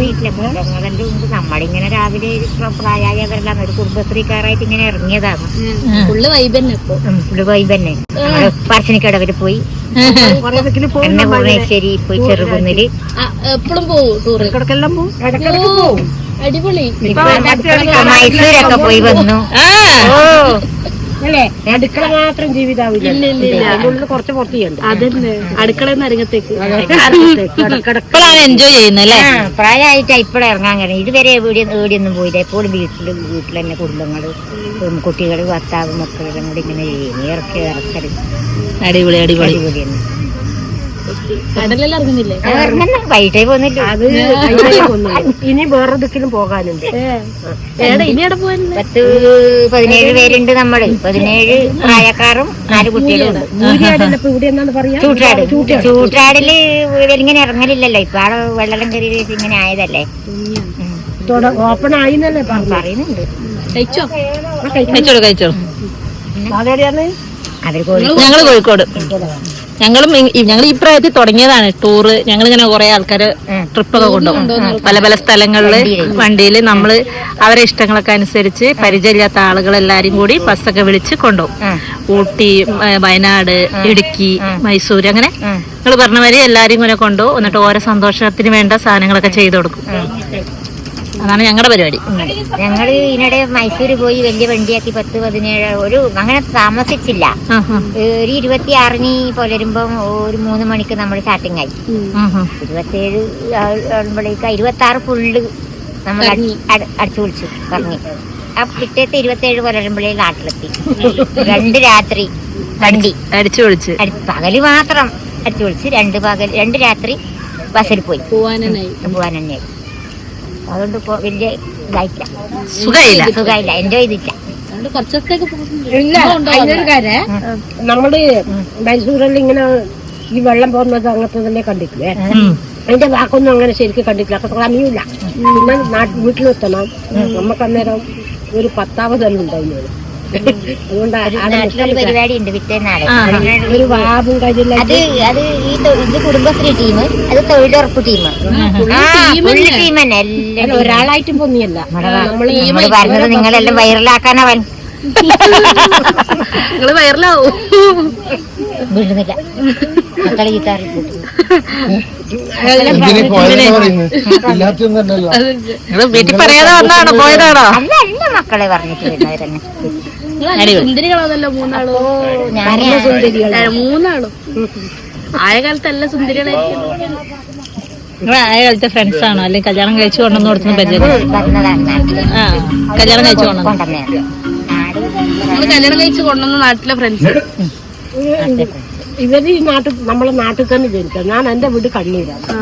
വീട്ടിലെ മൃഗങ്ങളെല്ലാം ഉണ്ട് നമ്മളിങ്ങനെ രാവിലെ പ്രായായവരെല്ലാം ഒരു കുടുംബശ്രീക്കാരായിട്ട് ഇങ്ങനെ ഇറങ്ങിയതാണ്. ഫുള്ള് വൈബ് തന്നെ ഇപ്പൊ. പുള്ളി പോയി തന്നെ. പറശ്ശിനിക്കടവിൽ പോയി. എന്നെ ഭുവനേശ്വരി പോയി ചെറുകുന്നിൽ. എപ്പോഴും പോവും ടൂറ്? ഇടക്കെല്ലാം പോവും. ഓ, അടിപൊളി. മൈസൂരൊക്കെ പോയി വന്നു. ഓ. അല്ലേ? അടുക്കള മാത്രം ജീവിതാവില്ല. കുറച്ച് പുറത്ത് ചെയ്യണ്ട അതന്നെ. അരങ്ങത്തേക്ക്. ഇപ്പോഴാണ് എൻജോയ് ചെയ്യുന്നല്ലേ പ്രായമായിട്ടാ ഇപ്പഴേ ഇറങ്ങാൻ കഴിയും ഇതുവരെ എവിടെ എവിടെയൊന്നും പോയില്ല. എപ്പോഴും വീട്ടിൽ വീട്ടിൽ തന്നെ കുടുംബങ്ങൾ കുട്ടികൾ ഭർത്താവ് മക്കളെല്ലാം കൂടി ഇങ്ങനെ ചെയ്യും. ഇറക്കി ഇറക്കരുത് അടിപൊളി അടിപൊളി. അടിപൊളി തന്നെ കടലെല്ലാം ഇറങ്ങുന്നില്ലേ ഇറങ്ങുന്ന വൈകിട്ടേ പോന്നില്ല അത്. ഇനി വേറെ ദിക്കിലും പോകാനുണ്ട്. ഇനി പത്ത് പതിനേഴ് പേരുണ്ട് നമ്മൾ. പതിനേഴ് പ്രായക്കാരും നാല് കുട്ടികളും ചൂട്ടാട് ചൂട്ടാടിൽ ഇങ്ങനെ ഇറങ്ങലില്ലല്ലോ. ഇപ്പൊ ആടെ വെള്ളം കയറി ഇങ്ങനെ ആയതല്ലേ. ഓപ്പൺ ആയിന്നല്ലേ പറയുന്നുണ്ട്. കഴിച്ചോ? കഴിച്ചോളൂ കഴിച്ചോളൂ. ഞങ്ങൾ കോഴിക്കോട്. ഞങ്ങളും ഞങ്ങൾ ഈ പ്രായത്തിൽ തുടങ്ങിയതാണ് ടൂറ്. ഞങ്ങൾ ഇങ്ങനെ കുറെ ആൾക്കാര് ട്രിപ്പൊക്കെ കൊണ്ടുപോകും പല പല സ്ഥലങ്ങളിൽ വണ്ടിയിൽ നമ്മൾ അവരെ ഇഷ്ടങ്ങളൊക്കെ അനുസരിച്ച് പരിചയമില്ലാത്ത ആളുകളെല്ലാരും കൂടി ബസ്സൊക്കെ വിളിച്ച് കൊണ്ടുപോകും. ഊട്ടി വയനാട് ഇടുക്കി മൈസൂർ അങ്ങനെ. നിങ്ങൾ പറഞ്ഞ മാതിരി എല്ലാരും ഇങ്ങനെ കൊണ്ടുപോകും. എന്നിട്ട് ഓരോ സന്തോഷത്തിന് വേണ്ട സാധനങ്ങളൊക്കെ ചെയ്തു കൊടുക്കും. അതാണ് ഞങ്ങളുടെ പരിപാടി. ഞങ്ങൾ ഇതിനിടെ മൈസൂർ പോയി വലിയ വണ്ടിയാക്കി പത്ത് പതിനേഴ് ഒരു അങ്ങനെ താമസിച്ചില്ല. ഒരു ഇരുപത്തി ആറിന് പുലരുമ്പം ഒരു മൂന്ന് മണിക്ക് നമ്മൾ സ്റ്റാർട്ടിങ് ആയി. ഇരുപത്തിയേഴ് ആകുമ്പോഴേക്ക് ഇരുപത്തി ആറ് ഫുള്ള് നമ്മൾ അടിച്ചു വിളിച്ചു കറങ്ങി. ആ പിറ്റേത്തെ ഇരുപത്തിയേഴ് പുലരുമ്പോഴേ നാട്ടിലെത്തി. രണ്ട് രാത്രി വണ്ടി. അടിച്ചു പൊളിച്ചു. അടി- പകൽ മാത്രം അടിച്ചു വിളിച്ച് രണ്ട് പകൽ രണ്ട് രാത്രി ബസ്സിൽ പോയി. പോവാനായി പോവാനായി അതുകൊണ്ട് ഇപ്പൊ വലിയ ഇതായിട്ടില്ല. സുഖമില്ല സുഖമില്ല എൻജോയ് ഇല്ല അതിനൊരു കാര്യം നമ്മൾ മൈസൂരിൽ ഇങ്ങനെ ഈ വെള്ളം പോകുന്നത് അങ്ങനത്തെ തന്നെ കണ്ടിട്ടില്ലേ? അതിന്റെ വാക്കൊന്നും അങ്ങനെ ശരിക്കും കണ്ടിട്ടില്ല. അപ്പൊ സമയമില്ല. പിന്നെ നാട്ടിൽ വീട്ടിലെത്തണം. നമുക്ക് അന്നേരം ഒരു തന്നെ ഉണ്ടായിരുന്നു അതുകൊണ്ട് അവിടെ നാട്ടിലൊരു പരിപാടി ഉണ്ട് പിറ്റേന്നാളെ ഒരു വാബും അത് അത് ഈ ഇത് കുടുംബശ്രീ ടീം അത് തൊഴിലുറപ്പ് ടീം. ടീം തന്നെ ഒരാളായിട്ടും പൊന്നിയല്ല. നമ്മൾ നമ്മൾ പറഞ്ഞത് നിങ്ങളെല്ലാം വൈറലാക്കാനവൻ നിങ്ങൾ വൈറലാവും? വീഴുന്നില്ല മക്കളെ ചീത്താറി നിങ്ങൾ വീട്ടിൽ പറയാതെ വന്നാണോ പോയതാണോ? അല്ല അല്ല മക്കളെ പറഞ്ഞിട്ട് വരുന്നവരെന്നെ. നിങ്ങൾ സുന്ദരികളാണല്ലോ മൂന്നാളും? ഞാൻ ഏ, മൂന്നാളും. ആയ കാലത്ത് എല്ലാ സുന്ദരികളായിരിക്കും. നിങ്ങൾ ആയ കാലത്തെ ഫ്രണ്ട്സ് ആണോ? അല്ലെങ്കിൽ കല്യാണം കഴിച്ചു കൊണ്ടുവന്ന് കൊടുത്തു പരിചയം? ആ കല്യാണം കഴിച്ചു കൊണ്ടുവന്നു നമ്മൾ കല്യാണം കഴിച്ചു കൊണ്ടുവന്ന നാട്ടിലെ ഫ്രണ്ട്സ് ഇവർ ഈ നാട്ടിൽ നമ്മളെ നാട്ടിൽ തന്നെ ജനിച്ചത്. ഞാൻ എന്റെ വീട് കണ്ണീരാണ്. ആ.